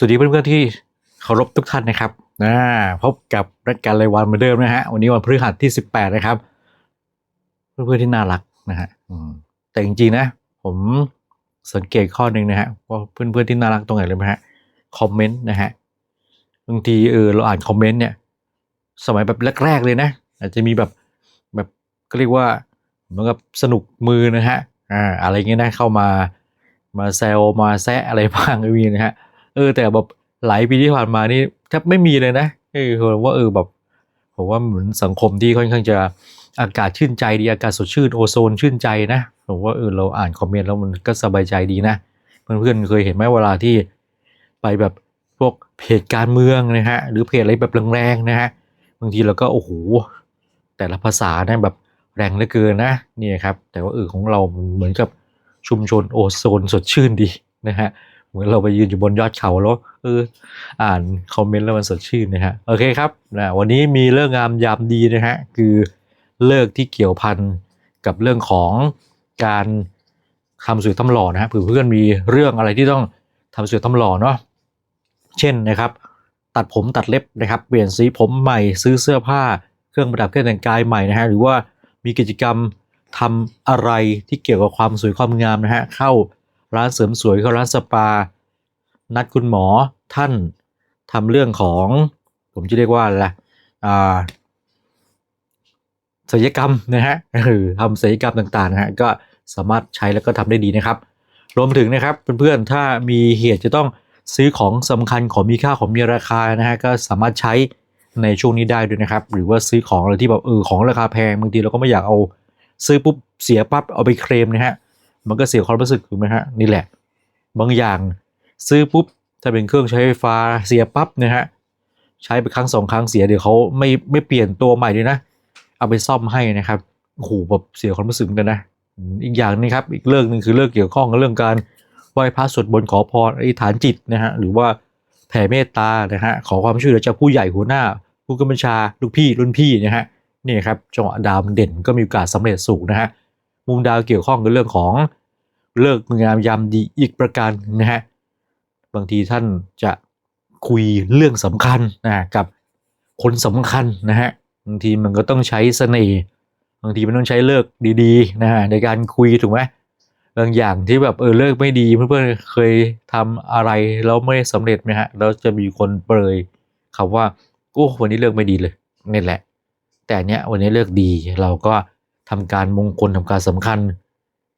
สวัสดีเพื่อนๆที่เคารพทุกท่านนะครับนะพบกับรายการรายวันเหมือนเดิมนะฮะวันนี้วันพฤหัสที่18นะครับ เพื่อนๆที่น่ารักนะฮะแต่จริงๆนะ ผมสังเกตข้อหนึ่งนะฮะว่าเพื่อนๆที่น่ารักตรงไหนเลยไหมฮะคอมเมนต์นะฮะบางทีเออเราอ่านคอมเมนต์เนี่ย สมัยแบบแรกๆเลยนะ อาจจะมีแบบแบบก็เรียกว่าเหมือนกับสนุกมือนะฮะอ่าอะไรเงี้ยนะเข้ามามาแซวมาแซะอะไรบ้างก็มีนะฮะ เออแต่แบบหลายปีที่ผ่านมานี่แทบไม่มีเลยนะเออผมว่าเออแบบผมว่าเหมือนสังคมที่ค่อนข้างจะอากาศชื่นใจดีอากาศสดชื่นโอโซนชื่นใจนะผมว่าเออเราอ่านคอมเมนต์แล้วมันก็สบายใจดีนะเพื่อนๆเคยเห็นไหมเวลาที่ไปแบบพวกเพจการเมืองนะฮะหรือเพจอะไรแบบแรงๆนะฮะบางทีเราก็โอ้โหแต่ละภาษานะแบบแรงเหลือเกินนะนี่ครับ แต่ว่าเออของเราเหมือนกับชุมชนโอโซนสดชื่นดีนะฮะ มือนเราไปยืนอยู่บนยอดเขาแล้วเอออ่านคอมเมนต์แล้วมันสดชื่นนะฮะโอเคครับนะวันนี้มีเรื่องงามยามดีนะฮะคือเลิกที่เกี่ยวพันกับเรื่องของการทำสวยทำหล่อนะฮะเผื่อเพื่อนมีเรื่องอะไรที่ต้องทำสวยทำหล่อเนาะเช่นนะครับ ตัดผมตัดเล็บนะครับ เปลี่ยนสีผมใหม่ซื้อเสื้อผ้า เครื่องประดับเครื่องแต่งกายใหม่นะฮะหรือว่ามีกิจกรรมทำอะไรที่เกี่ยวกับความสวยความงามนะฮะเข้า ร้านเสริมสวยเข้าร้านสปา นัดคุณหมอท่านทำเรื่องของ ผมจะเรียกว่าอะไรล่ะอ่าศัลยกรรมนะฮะทำศัลยกรรมต่างๆนะฮะก็สามารถใช้แล้วก็ทำได้ดีนะครับ รวมถึงนะครับเพื่อนๆถ้ามีเหตุจะต้องซื้อของสำคัญของมีค่าของมีราคานะฮะก็สามารถใช้ในช่วงนี้ได้ด้วยนะครับ หรือว่าซื้อของอะไรที่แบบเออของราคาแพงบางทีเราก็ไม่อยากเอา ซื้อปุ๊บเสียปั๊บเอาไปเคลมนะฮะ มันก็เสียความรู้สึกถูกไหมฮะนี่แหละ บางอย่างซื้อปุ๊บถ้าเป็นเครื่องใช้ไฟฟ้าเสียปั๊บนะฮะใช้ไปครั้งสองครั้งเสียเดี๋ยวเขาไม่ไม่เปลี่ยนตัวใหม่เลยนะ เอาไปซ่อมให้นะครับโอ้โหแบบเสียความรู้สึกเหมือนกันนะอีกอย่างนี้ครับอีกเรื่องหนึ่งคือเรื่องเกี่ยวข้องกับเรื่องการไหว้พระสวดบนต์ขอพรอธิษฐานจิตนะฮะหรือว่าแผ่เมตตานะฮะขอความช่วยเหลือจากผู้ใหญ่หัวหน้า ผู้กำกับชาลูกพี่รุ่นพี่นะฮะนี่ครับจังหวะดาวมันเด่นก็มีโอกาสสำเร็จสูงนะฮะ มุมดาวเกี่ยวข้องกับเรื่องของเลิกงามยามดีอีกประการนะฮะบางทีท่านจะคุยเรื่องสำคัญนะกับคนสำคัญนะฮะบางทีมันก็ต้องใช้เสน่ห์บางทีมันต้องใช้เลิกดีๆนะฮะในการคุยถูกไหมบางอย่างที่แบบเออเลิกไม่ดีเพื่อนๆเคยทำอะไรแล้วไม่สำเร็จไหมฮะแล้วจะมีคนเปรยคำว่าโอ้วันนี้เลิกไม่ดีเลยนี่แหละ แต่เนี้ยวันนี้เลิกดีเราก็ ทำการมงคลทำการสำคัญ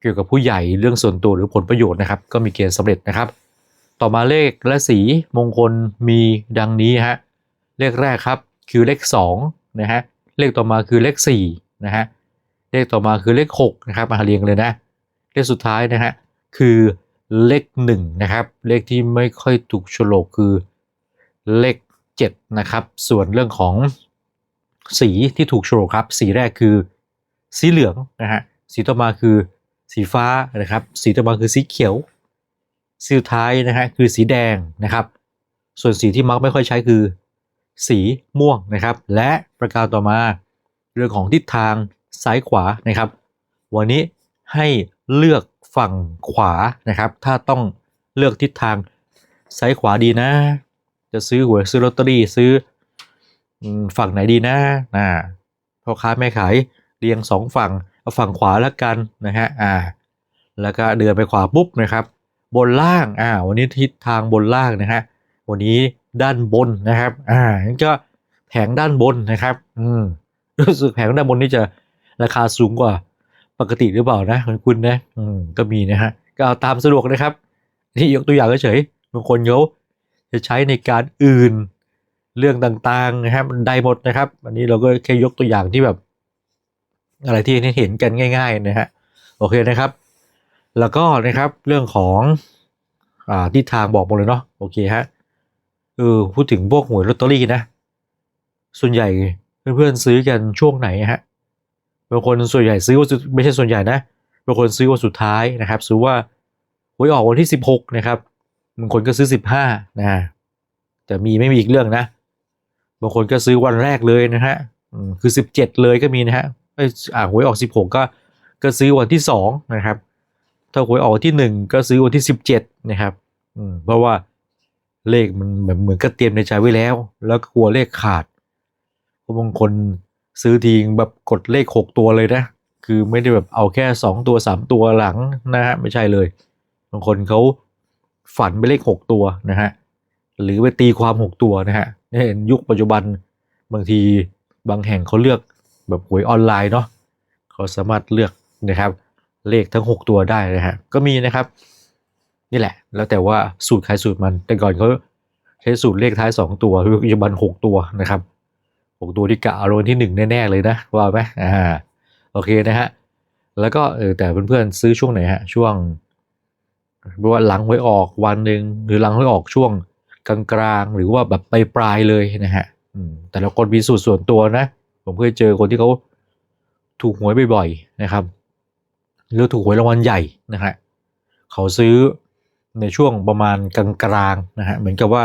เกี่ยวกับผู้ใหญ่เรื่องส่วนตัวหรือผลประโยชน์นะครับ ก็มีเกณฑ์สำเร็จนะครับ ต่อมาเลขและสีมงคลมีดังนี้ฮะเลขแรกครับคือเลข2นะฮะเลขต่อมาคือเลข4นะฮะเลขต่อมาคือเลข6นะครับมาเรียงเลยนะเลขสุดท้ายนะฮะคือเลข1นะครับเลขที่ไม่ค่อยถูกโฉลกคือเลข7นะครับส่วนเรื่องของสีที่ถูกโฉลกครับ สีแรกคือ สีเหลืองนะฮะสีต่อมาคือสีฟ้านะครับ สีต่อมาคือสีเขียว สีสุดท้ายนะฮะคือสีแดงนะครับ ส่วนสีที่มักไม่ค่อยใช้คือ สีม่วงนะครับ และประการต่อมาเรื่องของทิศทางซ้ายขวานะครับ วันนี้ให้เลือกฝั่งขวานะครับ ถ้าต้องเลือกทิศทางซ้ายขวาดีนะ จะซื้อหวยซื้อลอตเตอรี่ซื้ออืมฝั่งไหนดีนะนะพ่อค้าแม่ขาย เรียงสองฝั่งเอาฝั่งขวาแล้วกันนะฮะอ่าแล้วก็เดินไปขวาปุ๊บนะครับ บนล่างอ่าวันนี้ทิศทางบนล่างนะฮะวันนี้ด้านบนนะครับอ่างั้นก็แผงด้านบนนะครับอืมรู้สึกแผงด้านบนนี่จะราคาสูงกว่าปกติหรือเปล่านะคุณคุณนะอืมก็มีนะฮะก็เอาตามสะดวกนะครับนี่ยกตัวอย่างเฉยบางคนเขาจะใช้ในการอื่นเรื่องต่างๆนะครับมันได้หมดนะครับ อันนี้เราก็แค่ยกตัวอย่างที่แบบ อะไรที่เห็นกันง่าย ๆ นะฮะโอเคนะครับ แล้วก็นะครับเรื่องของอ่าทิศทางบอกหมดเลยเนาะโอเคฮะเออพูดถึงพวกหวยลอตเตอรี่นะ ส่วนใหญ่เพื่อนๆซื้อกันช่วงไหนฮะบางคนส่วนใหญ่ซื้อว่าสุดไม่ใช่ส่วนใหญ่นะบางคนซื้อวันสุดท้ายนะครับ ซื้อว่าหวยออกวันที่สิบหกนะครับบางคนก็ซื้อสิบห้านะแต่มีไม่มีอีกเรื่องนะบางคนก็ซื้อวันแรกเลยนะฮะคือสิบเจ็ดเลยก็มีนะฮะ เอ้ยอ่าหวยออกสิบหกก็ก็ซื้อวันที่สองนะครับ ถ้าหวยออกที่หนึ่งก็ซื้อวันที่สิบเจ็ดนะครับอืมเพราะว่าเลขมันเหมือนเหมือนก็เตรียมในใจไว้แล้ว แล้วกลัวเลขขาดเพราะบางคนซื้อทีแบบกดเลขหกตัวเลยนะ คือไม่ได้แบบเอาแค่สองตัวสามตัวหลังนะฮะไม่ใช่เลย บางคนเขาฝันไปเลขหกตัวนะฮะหรือไปตีความหกตัวนะฮะเห็นยุคปัจจุบันบางทีบางแห่งเขาเลือก แบบหวยออนไลน์เนาะเขาสามารถเลือกนะครับเลขทั้ง 6 ตัวได้นะฮะก็มีนะครับ นี่แหละ แล้วแต่ว่าสูตรใครสูตรมัน แต่ก่อนเขาใช้สูตรเลขท้าย 2 ตัวปัจจุบัน6ตัวนะครับ6ตัวที่กะอารางวัลที่ 1 แน่ๆเลยนะว่าไหมอ่าโอเคนะฮะแล้วก็เออแต่เพื่อนๆซื้อช่วงไหนฮะช่วงว่าหลังหวยออกวันหนึ่งหรือหลังหวยออกช่วงกลางๆหรือว่าแบบปลายๆเลยนะฮะแต่ละคนมีสูตรส่วนตัวนะ ผมเคยเจอคนที่เขาถูกหวยบ่อยๆนะครับหรือถูกหวยรางวัลใหญ่นะฮะเขาซื้อในช่วงประมาณกลางๆนะฮะเหมือนกับว่า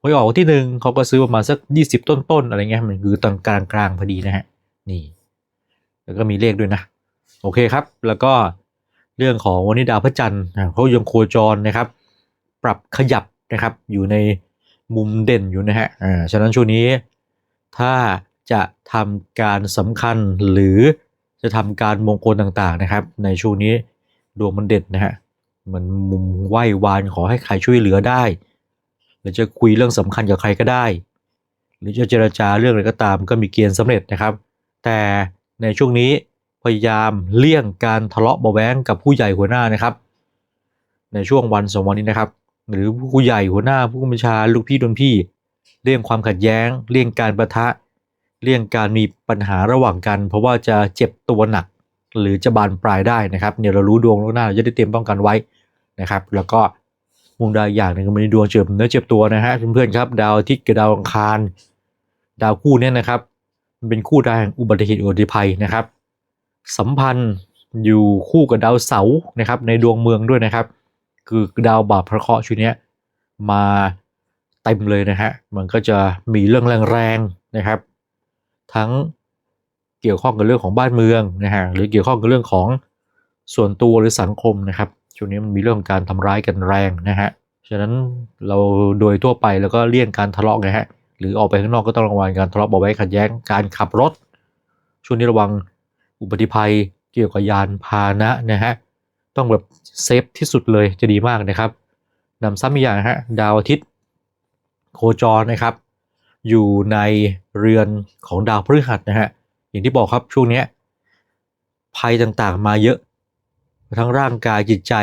หวยออกวันที่หนึ่งเขาก็ซื้อประมาณสักยี่สิบต้นๆอะไรเงี้ยมันคือตอนกลางๆพอดีนะฮะนี่ แล้วก็มีเลขด้วยนะ โอเคครับ แล้วก็เรื่องของวันนี้ดาวพระจันทร์นะเขายังโคจรนะครับ ปรับขยับนะครับอยู่ในมุมเด่นอยู่นะฮะอ่าฉะนั้นช่วงนี้ถ้า จะทำการสำคัญหรือจะทำการมงคลต่างๆนะครับ ในช่วงนี้ดวงมันเด่นนะฮะมันมุมไหว้วานขอให้ใครช่วยเหลือได้ หรือจะคุยเรื่องสำคัญกับใครก็ได้ หรือจะเจรจาเรื่องอะไรก็ตามก็มีเกณฑ์สำเร็จนะครับ แต่ในช่วงนี้พยายามเลี่ยงการทะเลาะเบาแวงกับผู้ใหญ่หัวหน้านะครับ ในช่วงวันสองวันนี้นะครับ หรือผู้ใหญ่หัวหน้าผู้บัญชาลูกพี่โดนพี่ เลี่ยงความขัดแย้ง เลี่ยงการประทะ เลี่ยงการมีปัญหาระหว่างกัน เพราะว่าจะเจ็บตัวหนัก หรือจะบานปลายได้นะครับเนี่ยเรารู้ดวงล่วงหน้าเราจะได้เตรียมป้องกันไว้นะครับ แล้วก็มุมดาวอย่างหนึ่งก็มีดวงเจ็บเนื้อเจ็บตัวนะฮะเพื่อนๆครับ ดาวอาทิตย์กับดาวอังคาร ดาวคู่เนี้นะครับ มันเป็นคู่ดาวแห่งอุบัติเหตุอุบัติภัยนะครับ สัมพันธ์อยู่คู่กับดาวเสาร์นะครับในดวงเมืองด้วยนะครับ คือดาวบาปพระเคราะห์ชุดนี้มาเต็มเลยนะฮะมันก็จะมีเรื่องแรงๆนะครับ ทั้งเกี่ยวข้องกับเรื่องของบ้านเมืองนะฮะหรือเกี่ยวข้องกับเรื่องของส่วนตัวหรือสังคมนะครับช่วงนี้มันมีเรื่องของการทำร้ายกันแรงนะฮะฉะนั้นเราโดยทั่วไปแล้วก็เลี่ยงการทะเลาะนะฮะหรือออกไปข้างนอกก็ต้องระวังการทะเลาะเบาะแว้งขัดแย้งการขับรถ ช่วงนี้ระวังอุบัติภัยเกี่ยวกับยานพาหนะนะฮะต้องแบบเซฟที่สุดเลยจะดีมากนะครับนำซ้ำอีกอย่างฮะดาวอาทิตย์ โคจรนะครับ อยู่ในเรือนของดาวพฤหัสนะฮะอย่างที่บอกครับช่วงนี้ภัยต่างๆมาเยอะ ทั้งร่างกายจิตใจ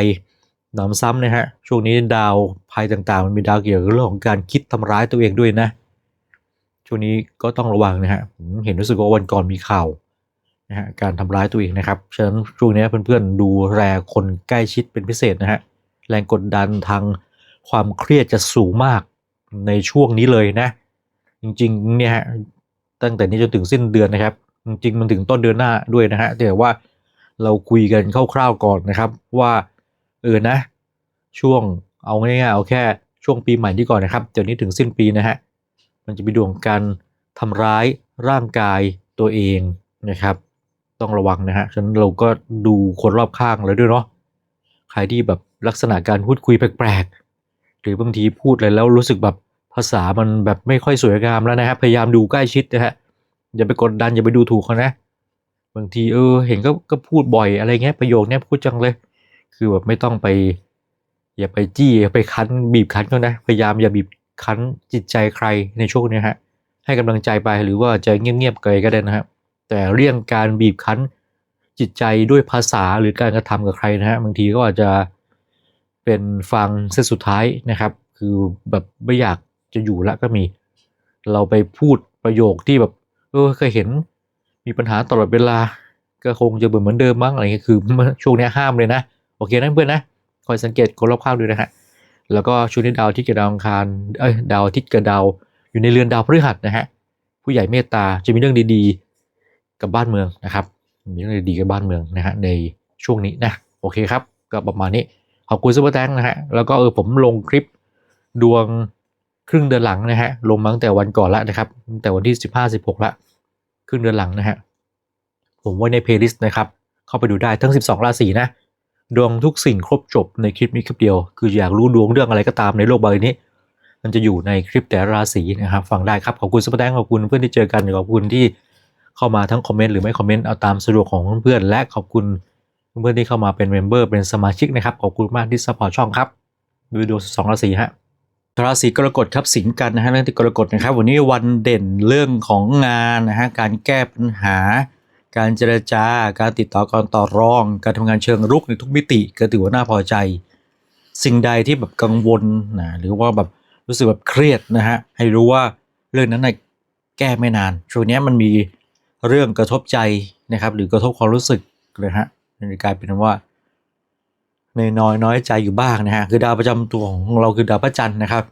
หนำซ้ำนะฮะช่วงนี้ดาวภัยต่างๆ มันมีดาวเกี่ยวกับเรื่องของการคิดทำร้ายตัวเองด้วยนะ ช่วงนี้ก็ต้องระวังนะฮะผมเห็นรู้สึกว่าวันก่อนมีข่าวนะฮะการทำร้ายตัวเองนะครับฉะนั้นช่วงนี้เพื่อนๆดูแลคนใกล้ชิดเป็นพิเศษนะฮะแรงกดดันทางความเครียดจะสูงมากในช่วงนี้เลยนะ จริงๆเนี่ยฮะตั้งแต่นี้จนถึงสิ้นเดือนนะครับ จริงๆมันถึงต้นเดือนหน้าด้วยนะฮะแต่ว่าเราคุยกันคร่าวๆก่อนนะครับ ว่าเออนะ ช่วงเอาง่ายๆเอาแค่ช่วงปีใหม่ที่ก่อนนะครับจากนี้ถึงสิ้นปีนะฮะมันจะมีดวงการทำร้ายร่างกายตัวเองนะครับ ต้องระวังนะฮะฉะนั้นเราก็ดูคนรอบข้างแล้วด้วยเนาะใครที่แบบลักษณะการพูดคุยแปลกๆ หรือบางทีพูดอะไรแล้วรู้สึกแบบ ภาษามันแบบไม่ค่อยสวยงามแล้วนะครับ พยายามดูใกล้ชิดนะฮะอย่าไปกดดันอย่าไปดูถูกเขานะ บางทีเออ เห็นก็ก็พูดบ่อยอะไรเงี้ยประโยคเนี้ยพูดจังเลย คือแบบไม่ต้องไป อย่าไปจี้อย่าไปคั้นบีบคั้นเขานะ พยายามอย่าบีบคั้นจิตใจใครในช่วงนี้ฮะให้กำลังใจไปหรือว่าจะเงียบๆเกยก็ได้นะครับแต่เรื่องการบีบคั้นจิตใจด้วยภาษาหรือการกระทำกับใครนะฮะบางทีก็อาจจะเป็นฟังเส้นสุดท้ายนะครับ คือแบบไม่อยาก จะอยู่ละก็มี เราไปพูดประโยคที่แบบ เออเคยเห็นมีปัญหาตลอดเวลา ก็คงจะเหมือนเดิมมั้งอะไรเงี้ยคือช่วงนี้ห้ามเลยนะ โอเคนะเพื่อนนะคอยสังเกตคนรอบข้างด้วยนะฮะแล้วก็ช่วงนี้ดาวที่กับดาวอังคารเอ้ยดาวอาทิตย์กับดาวอยู่ในเรือนดาวพฤหัสนะฮะผู้ใหญ่เมตตาจะมีเรื่องดีๆ กับบ้านเมืองนะครับ มีเรื่องดีๆกับบ้านเมืองนะฮะในช่วงนี้นะโอเคครับก็ประมาณนี้ขอบคุณซุปเปอร์แตงนะฮะแล้วก็เออผมลงคลิปดวง ครึ่งเดือนหลังนะฮะลงมาตั้งแต่วันก่อนแล้วนะครับตั้งแต่วันที่สิบห้าสิบหกละครึ่งเดือนหลังนะฮะผมไว้ในเพลย์ลิสต์นะครับ เข้าไปดูได้ทั้ง 12 ราศีนะ ดวงทุกสิ่งครบจบในคลิปนี้คลิปเดียว คืออยากรู้ดวงเรื่องอะไรก็ตามในโลกใบนี้ มันจะอยู่ในคลิปแต่ราศีนะครับฟังได้ครับขอบคุณสปาแตงขอบคุณเพื่อนที่เจอกันขอบคุณที่เข้ามาทั้งคอมเมนต์หรือไม่คอมเมนต์เอาตามสะดวกของเพื่อนๆและขอบคุณเพื่อนที่เข้ามาเป็นเมมเบอร์เป็นสมาชิกนะครับขอบคุณมากที่ซัพพอร์ตช่องครับดูดีโอสองราศีฮะ ราศีกรกฎครับสิงกันนะฮะเรื่องที่กรกฎนะครับ วันนี้วันเด่นเรื่องของงานนะฮะการแก้ปัญหา การเจรจาการติดต่อการต่อรอง การทำงานเชิงรุกในทุกมิติก็ถือว่าน่าพอใจ สิ่งใดที่แบบกังวลนะหรือว่าแบบรู้สึกแบบเครียดนะฮะให้รู้ว่าเรื่องนั้นนะแก้ไม่นานช่วงนี้มันมีเรื่องกระทบใจนะครับ หรือกระทบความรู้สึกเลยฮะมันกลายเป็นว่า ในน้อยน้อยใจอยู่บ้างนะฮะคือดาวประจำตัวของเราคือดาวพระจันทร์นะครับ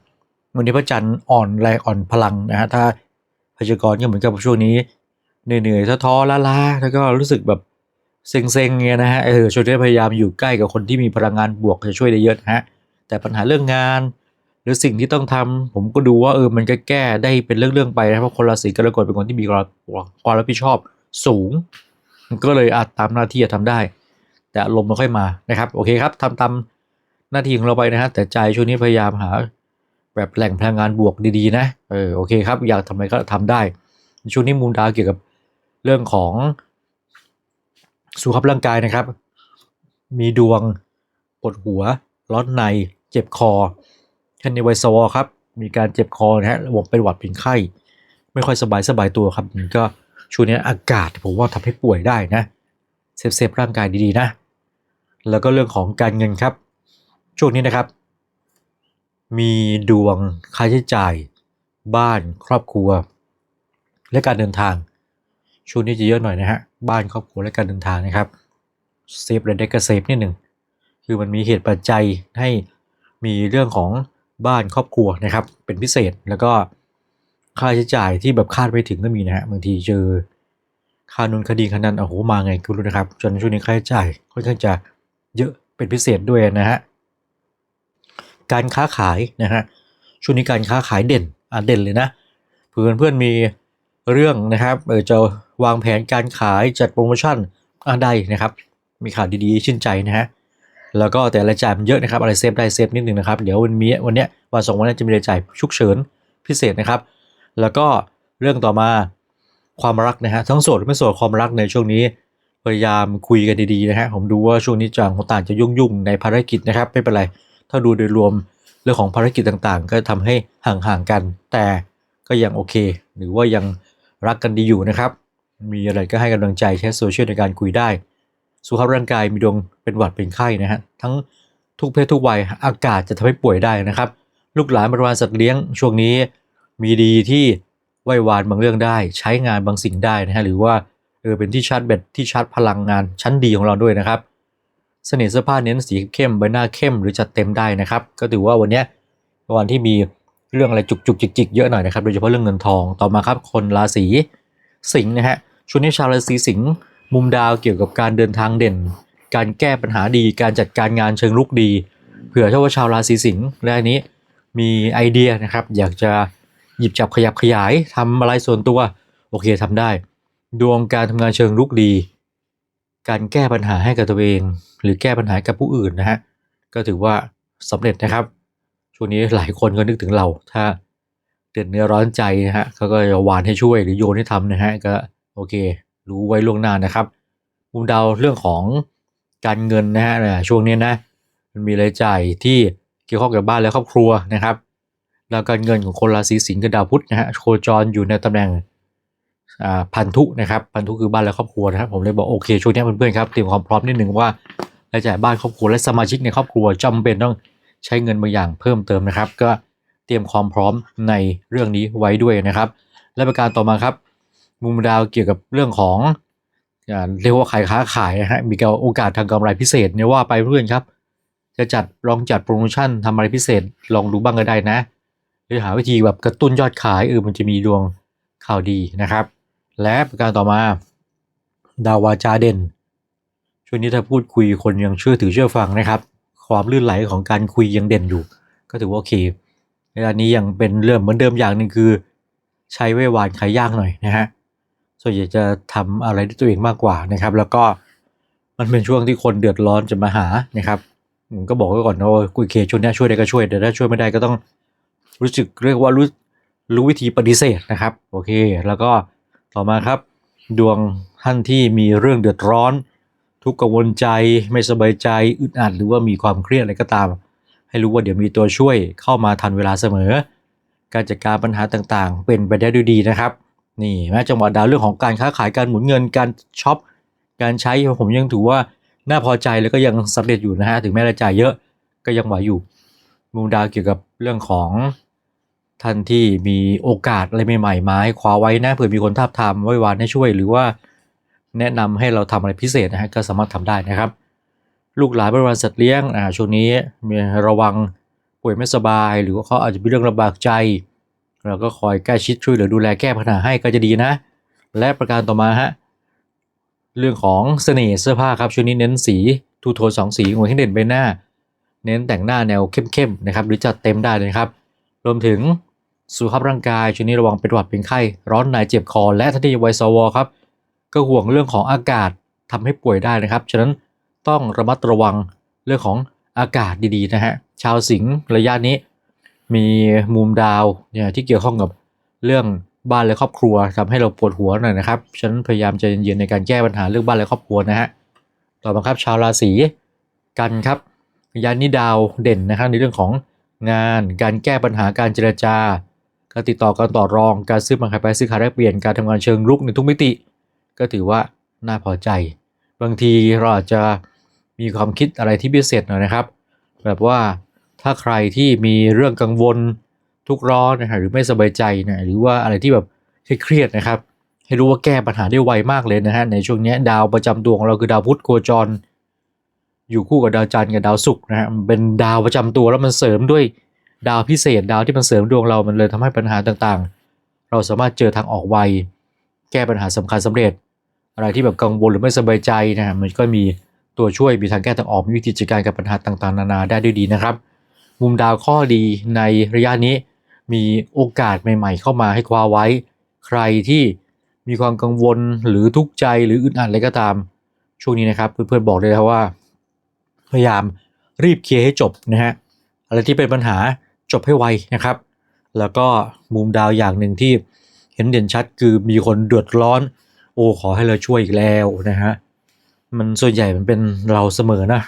วันนี้พระจันทร์อ่อนแรงอ่อนพลังนะฮะถ้าพยากรณ์ก็เหมือนกับช่วงนี้เหนื่อยๆท้อๆล้าๆแล้วก็รู้สึกแบบเซ็งๆเงี้ยนะฮะเออช่วงนี้พยายามอยู่ใกล้กับคนที่มีพลังงานบวกจะช่วยได้เยอะนะฮะแต่ปัญหาเรื่องงาน หรือสิ่งที่ต้องทำผมก็ดูว่าเออมันก็แก้ได้เป็นเรื่องๆไปนะเพราะคนราศีกรกฎเป็นคนที่มีความความรับผิดชอบสูง ก็เลยอาจตามหน้าที่จะทำได้ แต่อารมณ์ไม่ค่อยมานะครับโอเคครับทำตามหน้าที่ของเราไปนะฮะแต่ใจช่วงนี้พยายามหา แบบแหล่งพลังงานบวกดีๆนะเออโอเคครับ อยากทำอะไรก็ทำได้ ช่วงนี้มูลดาวเกี่ยวกับเรื่องของสุขภาพร่างกายนะครับ มีดวงปวดหัวร้อนในเจ็บคอเช่นในวัยสวครับ มีการเจ็บคอนะฮะระบบเป็นหวัดเป็นไข้ ไม่ค่อยสบายสบายตัวครับก็ช่วงนี้อากาศผมว่าทำให้ป่วยได้นะเซฟเซฟร่างกายดีๆนะ แล้วก็เรื่องของการเงินครับ ช่วงนี้นะครับ มีดวงค่าใช้จ่าย บ้านครอบครัว และการเดินทาง ช่วงนี้จะเยอะหน่อยนะฮะบ้านครอบครัวและการเดินทางนะครับเซฟและได้ก็เซฟนิดหนึ่งคือมันมีเหตุปัจจัยให้มีเรื่องของบ้านครอบครัวนะครับ เป็นพิเศษแล้วก็ค่าใช้จ่ายที่แบบคาดไม่ถึงก็มีนะฮะบางทีเจอค่านุนคดีค่านั้นโอ้โหมาไงคุณรู้นะครับ จนช่วงนี้ค่าใช้จ่ายค่อนข้างจะ เยอะเป็นพิเศษด้วยนะฮะ การค้าขายนะฮะช่วงนี้การค้าขายเด่นอะเด่นเลยนะเพื่อนเพื่อนมีเรื่องนะครับเออจะวางแผนการขายจัดโปรโมชั่นอะไรนะครับ มีข่าวดีๆชื่นใจนะฮะแล้วก็แต่รายจ่ายมันเยอะนะครับ อะไรเซฟได้เซฟนิดนึงนะครับ เดี๋ยววันนี้วันเนี้ยวันสองวันนี้จะมีรายจ่ายฉุกเฉินพิเศษนะครับ แล้วก็เรื่องต่อมาความรักนะฮะทั้งโสดไม่โสดความรักในช่วงนี้ พยายามคุยกันดีๆนะฮะผมดูว่าช่วงนี้จางของต่างจะยุ่งๆในภารกิจนะครับไม่เป็นไรถ้าดูโดยรวมเรื่องของภารกิจต่างๆ ก็ทำให้ห่างๆกัน แต่ก็ยังโอเค หรือว่ายังรักกันดีอยู่นะครับ มีอะไรก็ให้กำลังใจใช้โซเชียลในการคุยได้ สุขภาพร่างกายมีดวงเป็นหวัดเป็นไข้นะฮะทั้งทุกเพศทุกวัยอากาศจะทำให้ป่วยได้นะครับ ลูกหลานบริวารสัตว์เลี้ยงช่วงนี้มีดีที่ไหววานบางเรื่องได้ ใช้งานบางสิ่งได้นะฮะหรือว่า เออเป็นที่ชาร์จแบตที่ชาร์จพลังงานชั้นดีของเราด้วยนะครับเสน่ห์เสื้อผ้าเน้นสีเข้มใบหน้าเข้มหรือจัดเต็มได้นะครับ ก็ถือว่าวันนี้วันที่มีเรื่องอะไรจุกจุกจิกจิกเยอะหน่อยนะครับโดยเฉพาะเรื่องเงินทองต่อมาครับคนราศีสิงห์นะฮะช่วงนี้ชาวราศีสิงห์มุมดาวเกี่ยวกับการเดินทางเด่น การแก้ปัญหาดี การจัดการงานเชิงลุกดี เผื่อถ้าว่าชาวราศีสิงห์และอันนี้มีไอเดียนะครับ อยากจะหยิบจับขยับขยายทำอะไรส่วนตัวโอเคทำได้ ดวงการทำงานเชิงลุกดี การแก้ปัญหาให้กับตัวเอง หรือแก้ปัญหากับผู้อื่นนะฮะก็ถือว่าสำเร็จนะครับ ช่วงนี้หลายคนก็นึกถึงเรา ถ้าเดือดเนื้อร้อนใจนะฮะเขาก็จะวานให้ช่วยหรือโยนให้ทำนะฮะก็โอเค รู้ไว้ล่วงหน้านะครับมุมดาวเรื่องของการเงินนะฮะช่วงนี้นะมันมีรายจ่ายที่เกี่ยวข้องกับบ้านและครอบครัวนะครับแล้วการเงินของคนราศีสิงห์กับดาวพุธนะฮะโคจรอยู่ในตำแหน่ง พันธุนะครับพันธุคือบ้านและครอบครัวนะครับผมเลยบอกโอเคช่วงนี้เพื่อนๆครับเตรียมความพร้อมนิดหนึ่งว่ารายจ่ายบ้านครอบครัวและสมาชิกในครอบครัวจำเป็นต้องใช้เงินบางอย่างเพิ่มเติมนะครับ ก็เตรียมความพร้อมในเรื่องนี้ไว้ด้วยนะครับ และประการต่อมาครับมุมดาวเกี่ยวกับเรื่องของอ่าเรียกว่าขายค้าขายนะฮะมีการโอกาสทางกำไรพิเศษเนี่ยว่าไปเพื่อนครับ จะจัดลองจัดโปรโมชั่นทำอะไรพิเศษลองดูบ้างก็ได้นะหรือหาวิธีแบบกระตุ้นยอดขายเออมันจะมีดวงข่าวดีนะครับ และประการต่อมา ดาวาจาเด่น ช่วงนี้ถ้าพูดคุยคนยังเชื่อถือเชื่อฟังนะครับ ความลื่นไหลของการคุยยังเด่นอยู่ ก็ถือว่าโอเคในอันนี้ยังเป็นเรื่องเหมือนเดิมอย่างหนึ่งคือ ใช้ไว้วานขายยากหน่อยนะฮะส่วนใหญ่จะทำอะไรด้วยตัวเองมากกว่านะครับ แล้วก็มันเป็นช่วงที่คนเดือดร้อนจะมาหานะครับผมก็บอกไว้ก่อนนะว่ากุยเคช่วงนี้ช่วยได้ก็ช่วยแต่ถ้าช่วยไม่ได้ก็ต้องรู้สึกเรียกว่ารู้รู้วิธีปฏิเสธนะครับ โอเค แล้วก็ ต่อมาครับ ดวงท่านที่มีเรื่องเดือดร้อน ทุกข์กังวลใจไม่สบายใจอึดอัดหรือว่ามีความเครียดอะไรก็ตาม ให้รู้ว่าเดี๋ยวมีตัวช่วยเข้ามาทันเวลาเสมอ การจัดการปัญหาต่างๆ เป็นไปได้ด้วยดีนะครับ นี่แม้จังหวะดาวเรื่องของการค้าขายการหมุนเงินการช็อปการใช้ผมยังถือว่าน่าพอใจแล้วก็ยังสำเร็จอยู่นะฮะถึงแม้รายจ่ายเยอะก็ยังไหวอยู่มุมดาวเกี่ยวกับเรื่องของ ท่านที่มีโอกาสอะไรใหม่ๆมาให้คว้าไว้นะเผื่อมีคนทาบทามไว้วานให้ช่วย หรือว่าแนะนำให้เราทำอะไรพิเศษนะฮะก็สามารถทำได้นะครับ ลูกหลานบริวารสัตว์เลี้ยงอ่าช่วงนี้มีระวังป่วยไม่สบาย หรือว่าเขาอาจจะมีเรื่องลำบากใจ เราก็คอยใกล้ชิดช่วยเหลือดูแลแก้ปัญหาให้ก็จะดีนะ และประการต่อมาฮะเรื่องของเสน่ห์เสื้อผ้าครับช่วงนี้เน้นสีทูโทนสองสีงวยให้เด่นใบหน้า เน้นแต่งหน้าแนวเข้มๆนะครับหรือจัดเต็มได้เลยนะครับ รวมถึงสุขภาพร่างกายช่วงนี้ระวังเป็นหวัดเป็นไข้ร้อนในเจ็บคอ และถ้าที่วัยสวครับ ก็ห่วงเรื่องของอากาศทำให้ป่วยได้นะครับ ฉะนั้นต้องระมัดระวังเรื่องของอากาศดีๆนะฮะชาวสิงห์ระยะนี้ มีมุมดาวเนี่ยที่เกี่ยวข้องกับเรื่องบ้านและครอบครัวทำให้เราปวดหัวหน่อยนะครับฉะนั้นพยายามใจเย็นๆในการแก้ปัญหาเรื่องบ้านและครอบครัวนะฮะต่อมาครับชาวราศีกันครับยานนี้ดาวเด่นนะครับในเรื่องของ งาน การแก้ปัญหาการเจรจาการติดต่อการต่อรองการซื้อมาขายไปซื้อขายแลกเปลี่ยนการทำงานเชิงรุกในทุกมิติ ก็ถือว่าน่าพอใจ บางทีเราอาจจะมีความคิดอะไรที่พิเศษหน่อยนะครับ แบบว่าถ้าใครที่มีเรื่องกังวลทุกร้อนนะฮะหรือไม่สบายใจนะหรือว่าอะไรที่แบบเครียดนะครับ ให้รู้ว่าแก้ปัญหาได้ไวมากเลยนะฮะในช่วงเนี้ยดาวประจำดวงของเราคือดาวพุธโคจร อยู่คู่กับดาวจันทร์กับดาวศุกร์นะฮะมันเป็นดาวประจำตัวแล้วมันเสริมด้วยดาวพิเศษดาวที่มันเสริมดวงเรา มันเลยทำให้ปัญหาต่างๆ เราสามารถเจอทางออกไว แก้ปัญหาสำคัญสำเร็จ อะไรที่แบบกังวลหรือไม่สบายใจนะฮะมันก็มีตัวช่วยมีทางแก้ทางออกมีวิธีจัดการกับปัญหาต่างๆ นานาได้ด้วยดีนะครับ มุมดาวข้อดีในระยะนี้ มีโอกาสใหม่ ๆ เข้ามาให้คว้าไว้ ใครที่มีความกังวลหรือทุกข์ใจหรืออึดอัดอะไรก็ตาม ช่วงนี้นะครับเพื่อนๆบอกเลยนะว่า พยายามรีบเคลียร์ให้จบนะฮะอะไรที่เป็นปัญหาจบให้ไวนะครับ แล้วก็มุมดาวอย่างหนึ่งที่เห็นเด่นชัดคือมีคนเดือดร้อน โอ้ขอให้เราช่วยอีกแล้วนะฮะมันส่วนใหญ่มันเป็นเราเสมอนะ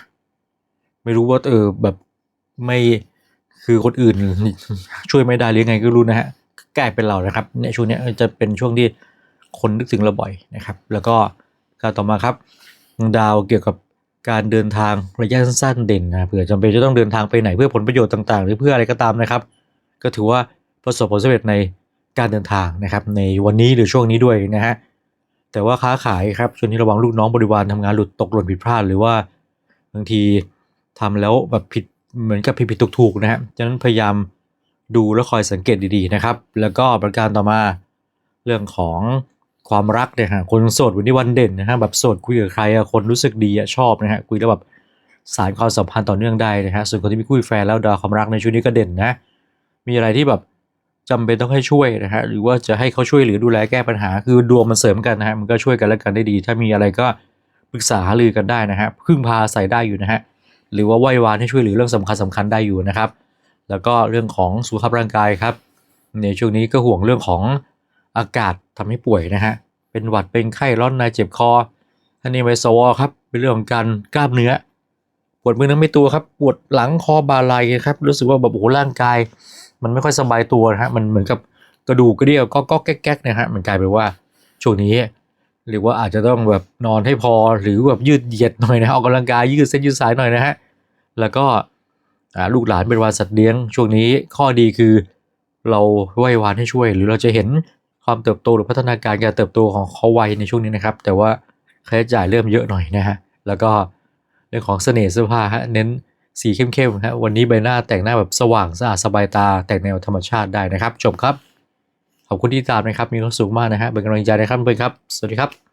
ไม่รู้ว่าเออแบบไม่คือคนอื่นช่วยไม่ได้หรือไงก็รู้นะฮะกลายเป็นเรานะครับเนี่ยช่วงนี้จะเป็นช่วงที่คนนึกถึงเราบ่อยนะครับ แล้วก็การต่อมาครับ ดาวเกี่ยวกับ การเดินทางระยะสั้นๆเด่นนะเผื่อจำเป็นจะต้องเดินทางไปไหนเพื่อผลประโยชน์ต่างๆ หรือเพื่ออะไรก็ตามนะครับ ก็ถือว่าประสบผลสำเร็จในการเดินทางนะครับ ในวันนี้หรือช่วงนี้ด้วยนะฮะแต่ว่าค้าขายครับช่วงนี้ระวังลูกน้องบริวารทำงานหลุดตกหล่นผิดพลาดหรือว่าบางทีทำแล้วแบบผิดเหมือนกับผิดผิดถูกๆนะฮะฉะนั้นพยายามดูและคอยสังเกตดีๆนะครับ แล้วก็ประการต่อมาเรื่องของ ความรักเนี่ยฮะคนโสดวันนี้วันเด่นนะฮะแบบโสดคุยกับใครอะคนรู้สึกดีอะชอบนะฮะคุยแล้วแบบสารความสัมพันธ์ต่อเนื่องได้นะฮะส่วนคนที่มีคู่แฟนแล้วดาวความรักในช่วงนี้ก็เด่นนะ มีอะไรที่แบบจำเป็นต้องให้ช่วยนะฮะหรือว่าจะให้เขาช่วยหรือดูแลแก้ปัญหา คือดวงมันเสริมกันนะฮะมันก็ช่วยกันและกันได้ดี ถ้ามีอะไรก็ปรึกษาหารือกันได้นะฮะพึ่งพาใส่ได้อยู่นะฮะหรือว่าไหว้วานให้ช่วยเหรือเรื่องสำคัญสำคัญได้อยู่นะครับ แล้วก็เรื่องของสุขภาพร่างกายครับ ในช่วงนี้ก็ห่วงเรื่องของ อากาศทำให้ป่วยนะฮะ เป็นหวัดเป็นไข้ร้อนในเจ็บคออันนี้ไวสวอครับ เป็นเรื่องของการกล้ามเนื้อ ปวดมือทั้งไม่ตัวครับ ปวดหลังคอบ่าไหล่ครับ รู้สึกว่าแบบโอ้โหร่างกาย มันไม่ค่อยสบายตัวนะฮะ มันเหมือนกับกระดูกกระเดี่ยวก็ก็แก๊กๆนะฮะ มันกลายเป็นว่าช่วงนี้หรือว่าอาจจะต้องแบบนอนให้พอหรือแบบยืดเหยียดหน่อยนะออกกำลังกายยืดเส้นยืดสายหน่อยนะฮะแล้วก็ลูกหลานเป็นวานสัตว์เลี้ยงช่วงนี้ข้อดีคือ เราไหว้วานให้ช่วย หรือเราจะเห็น ความเติบโตหรือพัฒนาการการเติบโตของเขาไวในช่วงนี้นะครับ แต่ว่าค่าใช้จ่ายเริ่มเยอะหน่อยนะฮะแล้วก็เรื่องของเสน่ห์เสื้อผ้าฮะเน้นสีเข้มๆฮะวันนี้ใบหน้าแต่งหน้าแบบสว่างสะอาดสบายตาแต่งแนวธรรมชาติได้นะครับ จบครับขอบคุณที่ติดตามนะครับมีความสุขมากนะฮะเป็นกำลังใจนะครับเพื่อนครับ สวัสดีครับ